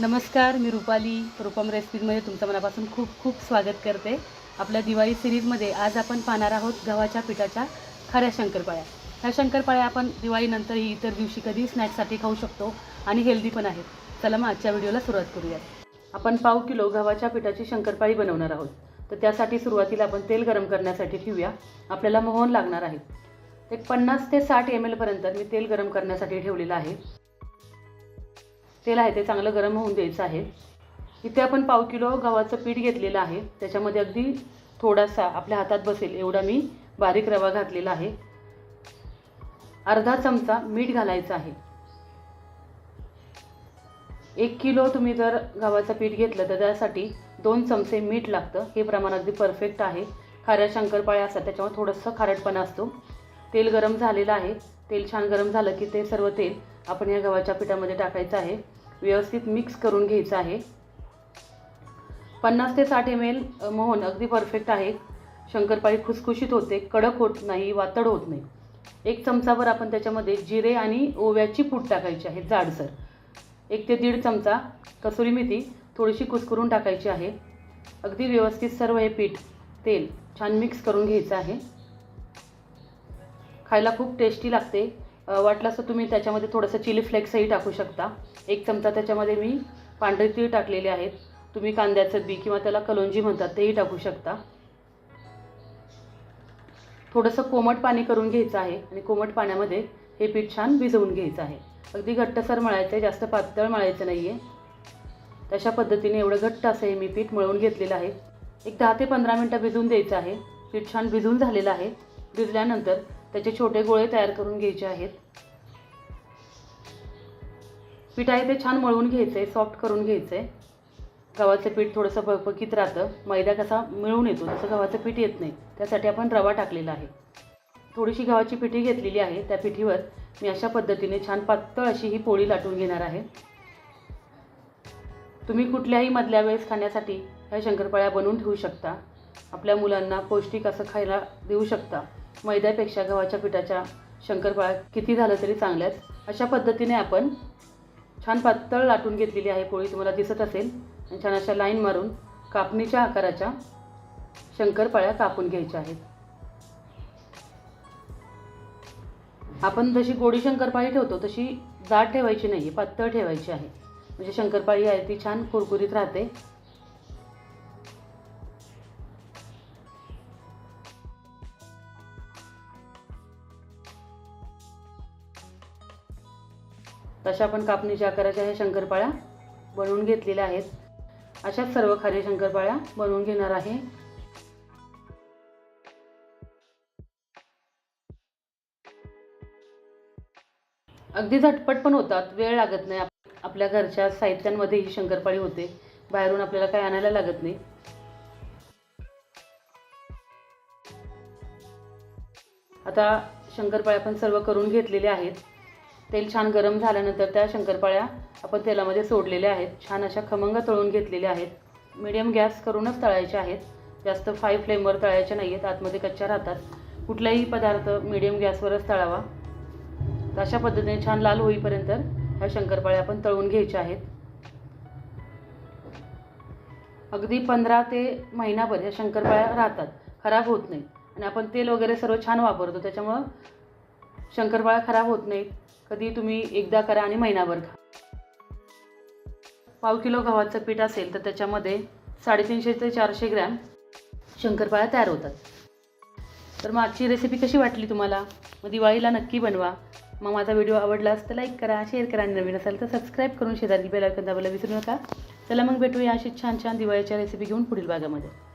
नमस्कार मी रुपाली रुपम रेसिपीजमध्ये तुमचं मनापासून खूप खूप स्वागत करते. आपल्या दिवाळी सिरीजमध्ये आज आपण पाहणार आहोत गव्हाच्या पिठाच्या खऱ्या शंकरपाळ्या. ह्या शंकरपाळ्या आपण दिवाळीनंतरही इतर दिवशी कधी स्नॅक्ससाठी खाऊ शकतो आणि हेल्दी पण आहेत. चला मग आजच्या व्हिडिओला सुरुवात करूयात. आपण पाव किलो गव्हाच्या पिठाची शंकरपाळी बनवणार आहोत. तर त्यासाठी सुरुवातीला आपण तेल गरम करण्यासाठी ठेवूया. आपल्याला मोहन लागणार आहे. एक पन्नास ते साठ एम एलपर्यंत मी तेल गरम करण्यासाठी ठेवलेलं आहे. तेल आहे ते चांगलं गरम होऊन द्यायचं आहे. इथे आपण पाव किलो गव्हाचं पीठ घेतलेलं आहे. त्याच्यामध्ये अगदी थोडासा आपल्या हातात बसेल एवढा मी बारीक रवा घातलेला आहे. अर्धा चमचा मीठ घालायचं आहे. एक किलो तुम्ही जर गव्हाचं पीठ घेतलं तर त्यासाठी दोन चमचे मीठ लागतं. हे प्रमाण अगदी परफेक्ट आहे. खाऱ्या शंकरपाळ्या असतात त्याच्यामुळे थोडंसं खारटपणा असतो. तेल गरम झालेलं आहे. तेल छान गरम झालं की ते सर्व तेल आपण या गव्हाच्या पिठामध्ये टाकायचं आहे. व्यवस्थित मिक्स करून घ्यायचं आहे. पन्नास ते साठ एम एल मोहन अगदी परफेक्ट आहे. शंकरपाळी खुसखुशीत होते कडक होत नाही वातड होत नाही. एक चमचाभर आपण त्याच्यामध्ये जिरे आणि ओव्याची पूड टाकायची आहे जाडसर. एक ते दीड चमचा कसुरी मेथी थोडीशी कुसकुरून टाकायची आहे. अगदी व्यवस्थित सर्व हे पीठ तेल छान मिक्स करून घ्यायचं आहे. खायला खूप टेस्टी लागते. वाटलं असं तुम्ही त्याच्यामध्ये थोडंसं चिली फ्लेक्सही टाकू शकता. एक चमचा त्याच्यामध्ये मी पांढरे तीळ टाकलेले आहेत. तुम्ही कांद्याचं बी किंवा त्याला कलोंजी म्हणतात तेही टाकू शकता. थोडंसं कोमट पाणी करून घ्यायचं आहे आणि कोमट पाण्यामध्ये हे पीठ छान भिजवून घ्यायचं आहे. अगदी घट्टसर मळायचं आहे जास्त पातळ मळायचं नाही आहे तशा पद्धतीने एवढं घट्ट असं हे मी पीठ मळून घेतलेलं आहे. एक दहा ते पंधरा मिनटं भिजवून द्यायचं आहे. पीठ छान भिजून झालेलं आहे. भिजल्यानंतर त्याचे छोटे गोळे तयार करून घ्यायचे आहेत. पीठ आहे ते छान मळून घ्यायचं आहे सॉफ्ट करून घ्यायचं. आहे गव्हाचं पीठ थोडंसं भकभकीत राहतं. मैदा कसा मिळून येतो तसं गव्हाचं पीठ येत नाही. त्यासाठी आपण रवा टाकलेला आहे. थोडीशी गव्हाची पिठी घेतलेली आहे. त्या पिठीवर मी अशा पद्धतीने छान पातळ अशी ही पोळी लाटून घेणार आहे. तुम्ही कुठल्याही मधल्या वेळेस खाण्यासाठी ह्या शंकरपाळ्या बनवून ठेवू शकता. आपल्या मुलांना पौष्टिक असं खायला देऊ शकता. मैद्यापेक्षा गव्हाच्या पिठाच्या शंकरपाळ्या किती झालं तरी चांगल्याच अशा पद्धतीने आपण छान पातळ लाटून घेतलेली आहे पोळी तुम्हाला दिसत असेल. आणि छान अशा लाईन मारून कापणीच्या आकाराच्या शंकरपाळ्या कापून घ्यायच्या आहेत. आपण जशी गोडी शंकरपाळी ठेवतो तशी जाड ठेवायची नाही आहे पातळ ठेवायची आहे. म्हणजे शंकरपाळी आहे ती छान कुरकुरीत राहते. तशा पण कापणीच्या आकाराच्या ह्या शंकरपाळ्या बनवून घेतलेल्या आहेत. अशाच सर्व खारे शंकरपाळ्या बनवून घेणार आहे. अगदी झटपट पण होतात वेळ लागत नाही. आपल्या घरच्या साहित्यांमध्ये ही शंकरपाळी होते. बाहेरून आपल्याला काही आणायला लागत नाही. आता शंकरपाळ्या पण सर्व करून घेतलेल्या आहेत. तेल छान गरम झाल्यानंतर त्या शंकरपाळ्या आपण तेलामध्ये सोडलेल्या आहेत. छान अशा खमंग तळून घेतलेल्या आहेत. मीडियम गॅस करूनच तळायच्या आहेत. जास्त फाय फ्लेमवर तळायच्या नाही आहेत आतमध्ये कच्च्या राहतात. कुठलाही पदार्थ मीडियम गॅसवरच तळावा. तर अशा पद्धतीने छान लाल होईपर्यंत ह्या शंकरपाळ्या आपण तळून घ्यायच्या आहेत. अगदी पंधरा ते महिनाभर ह्या शंकरपाळ्या राहतात. खराब होत नाही आणि आपण तेल वगैरे सर्व छान वापरतो. त्याच्यामुळं शंकरपाळ्या खराब होत नाहीत. कधी तुम्ही एकदा करा आणि महिनाभर खा. पाव किलो गव्हाचं पीठ असेल तर त्याच्यामध्ये साडेतीनशे ते चारशे ग्रॅम शंकरपाळ्या तयार होतात. तर मग आजची रेसिपी कशी वाटली तुम्हाला? मग दिवाळीला नक्की बनवा. मग माझा व्हिडिओ आवडला तर लाईक करा शेअर करा आणि नवीन असाल तर सबस्क्राईब करून शेजारी बेल आयकॉन दाबायला विसरू नका. चला मग भेटूया अशी छान छान दिवाळीच्या रेसिपी घेऊन पुढील भागामध्ये.